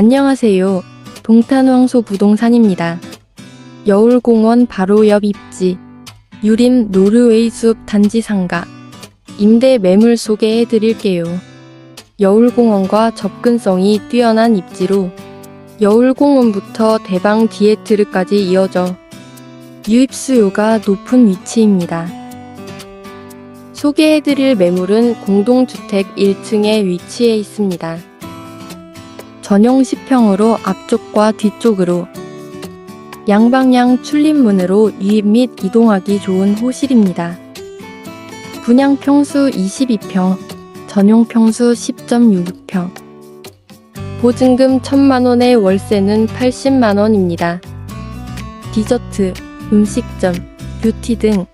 안녕하세요. 동탄황소 부동산입니다. 여울공원 바로 옆 입지. 유림 노르웨이 숲 단지 상가. 임대 매물 소개해 드릴게요. 여울공원과 접근성이 뛰어난 입지로 여울공원부터 대방 디에트르까지 이어져 유입 수요가 높은 위치입니다. 소개해드릴 매물은 공동주택 1층에 위치해 있습니다. 전용 10평으로 앞쪽과 뒤쪽으로 양방향 출입문으로 유입 및 이동하기 좋은 호실입니다. 분양 평수 22평, 전용 평수 10.66평. 보증금 1천만원의 월세는 80만원입니다. 디저트, 음식점, 뷰티 등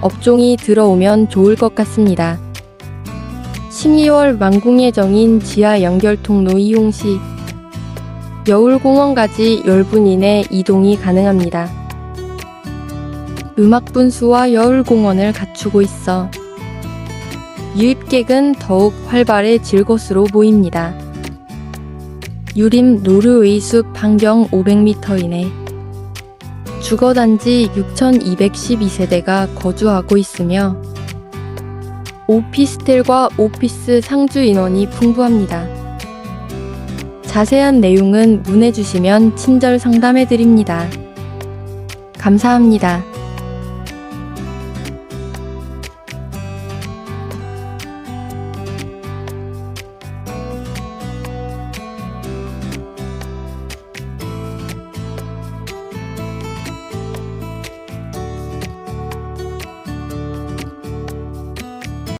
업종이 들어오면 좋을 것 같습니다. 12월 만공 예정인 지하 연결 통로 이용 시 여울공원까지 10분 이내 이동이 가능합니다. 음악 분수와 여울공원을 갖추고 있어 유입객은 더욱 활발해질 것으로 보입니다. 유림 노르웨이 숲 반경 500m 이내 주거단지 6,212세대가 거주하고 있으며 오피스텔과 오피스 상주 인원이 풍부합니다. 자세한 내용은 문의 주시면 친절 상담해 드립니다. 감사합니다.